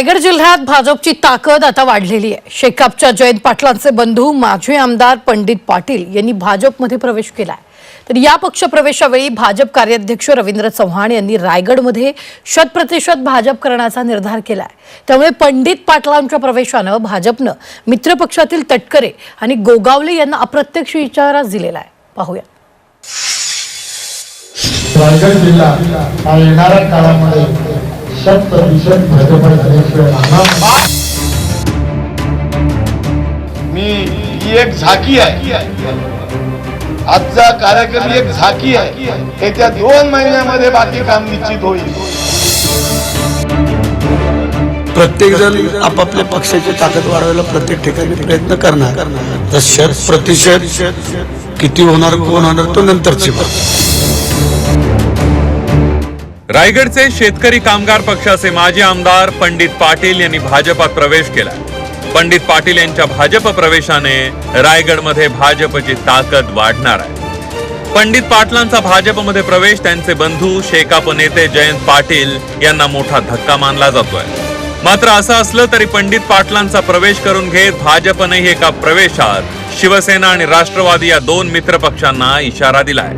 रायगड जिल्ह्यात भाजपची ताकद आता वाढलेली आहे. शेकापच्या जयंत पाटलांचे बंधू माजी आमदार पंडित पाटील यांनी भाजपमध्ये प्रवेश केलाय. तर या पक्षप्रवेशावेळी भाजप कार्याध्यक्ष रवींद्र चव्हाण यांनी रायगडमध्ये शतप्रतिशत भाजप करण्याचा निर्धार केलाय. त्यामुळे पंडित पाटलांच्या प्रवेशानं भाजपनं मित्रपक्षातील तटकरे आणि गोगावले यांना अप्रत्यक्ष इशारा दिलेला आहे पाहूया. रायगड जिल्हा हा येणाऱ्या काळामध्ये शत प्रतिशत भाजप झाल्याशिवाय मी ही एक झाकी आहे. आजचा कार्यक्रम एक झाकी आहे. येत्या दोन महिन्यामध्ये बाकी काम निश्चित होईल. प्रत्येक जण आपापल्या पक्षाची ताकद वाढवायला प्रत्येक ठिकाणी प्रयत्न करणार. तर शत प्रतिशत किती होणार कोण होणार तो नंतरची बात रायगडचे शेतकरी कामगार पक्षाचे माजी आमदार पंडित पाटील यांनी भाजपात प्रवेश केला. पंडित पाटील यांच्या भाजप प्रवेशाने रायगडमध्ये भाजपची ताकद वाढणार आहे. पंडित पाटलांचा भाजपमध्ये प्रवेश त्यांचे बंधू शेकाप नेते जयंत पाटील यांना मोठा धक्का मानला जातोय. मात्र असं असलं तरी पंडित पाटलांचा प्रवेश करून घेत भाजपनेही एका प्रवेशात शिवसेना आणि राष्ट्रवादी या दोन मित्र पक्षांना इशारा दिलाय.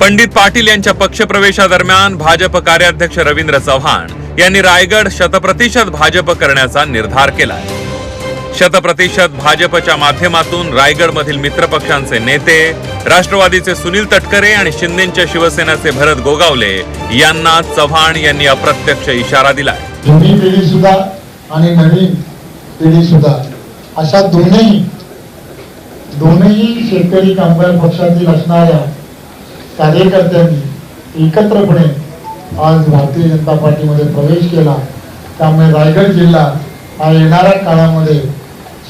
पंडित पाटील यांच्या पक्षप्रवेशादरम्यान भाजप कार्याध्यक्ष रवींद्र चव्हाण यांनी रायगड शतप्रतिशत भाजप करण्याचा निर्धार केला शतप्रतिशत भाजपच्या माध्यमातून रायगडमधील मित्रपक्षांचे नेते राष्ट्रवादीचे सुनील तटकरे आणि शिंदेच्या शिवसेनेचे भरत गोगावले यांना चव्हाण यांनी अप्रत्यक्ष इशारा दिला जुनी पिढी सुद्धा आणि नवीन पिढी सुद्धा अशा दोन्ही दोन्ही शेतकरी कामगार पक्षातील असणाऱ्या कार्यकर्त्यांनी एकत्रपणे आज भारतीय जनता पार्टीमध्ये प्रवेश केला. त्यामुळे रायगड जिल्हा हा येणाऱ्या काळामध्ये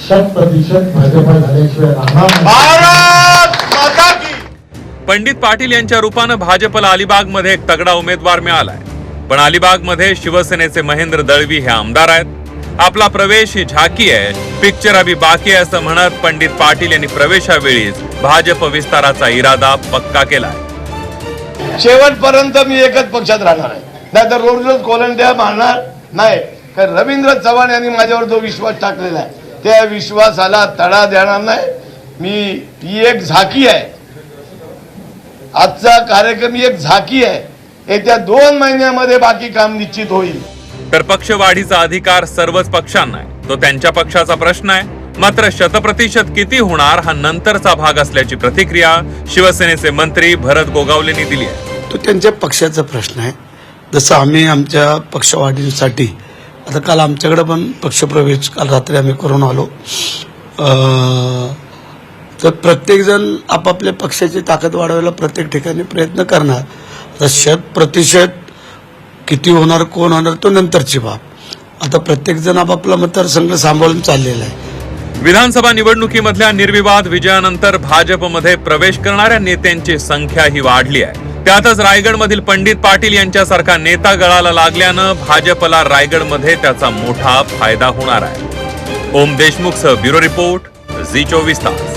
शत प्रतिशत भाजपा झाल्याशिवाय राहणार पंडित पाटील यांच्या रूपानं भाजपला अलिबागमध्ये एक तगडा उमेदवार मिळालाय. पण अलिबागमध्ये शिवसेनेचे महेंद्र दळवी हे आमदार आहेत. आपला प्रवेश ही झाकी आहे पिक्चर अभि बाकी आहे असं म्हणत पंडित पाटील यांनी प्रवेशावेळीच भाजप विस्ताराचा इरादा पक्का केलाय. शेवटपर्यंत मी एकच पक्षात राहणार आहे. नाहीतर रोज रोज कोलंड्या मारणार नाही. कारण रवींद्र चव्हाण यांनी माझ्यावर जो विश्वास टाकलेला आहे त्या विश्वासाला तडा देणार नाही. मी ही एक झाकी आहे. आजचा कार्यक्रम ही एक झाकी आहे. येत्या दोन महिन्यामध्ये बाकी काम निश्चित होईल. तर पक्षवाढीचा अधिकार सर्वच पक्षांना आहे. तो त्यांच्या पक्षाचा प्रश्न आहे. मात्र शतप्रतिशत किती होणार हा नंतरचा भाग असल्याची प्रतिक्रिया शिवसेनेचे मंत्री भरत गोगावलेंनी दिली आहे. तो त्यांच्या पक्षाचा प्रश्न आहे. जसं आम्ही आमच्या पक्षवाढीसाठी आता काल आमच्याकडे पण पक्षप्रवेश काल रात्री आम्ही करून आलो. तर प्रत्येकजण आपापल्या पक्षाची ताकद वाढवायला प्रत्येक ठिकाणी प्रयत्न करणार. तर शत प्रतिशत किती होणार कोण होणार तो नंतरची बाब. आता प्रत्येकजण आपापला मतदारसंघ सांभाळून चाललेला आहे. विधानसभा निवडणुकीमधल्या निर्विवाद विजयानंतर भाजपमध्ये प्रवेश करणाऱ्या नेत्यांची संख्या ही वाढली आहे. त्यातच रायगडमधील पंडित पाटील यांच्यासारखा नेता गळाला लागल्यानं भाजपला रायगडमध्ये त्याचा मोठा फायदा होणार आहे. ओम देशमुखचं ब्युरो रिपोर्ट झी चोवीस तास.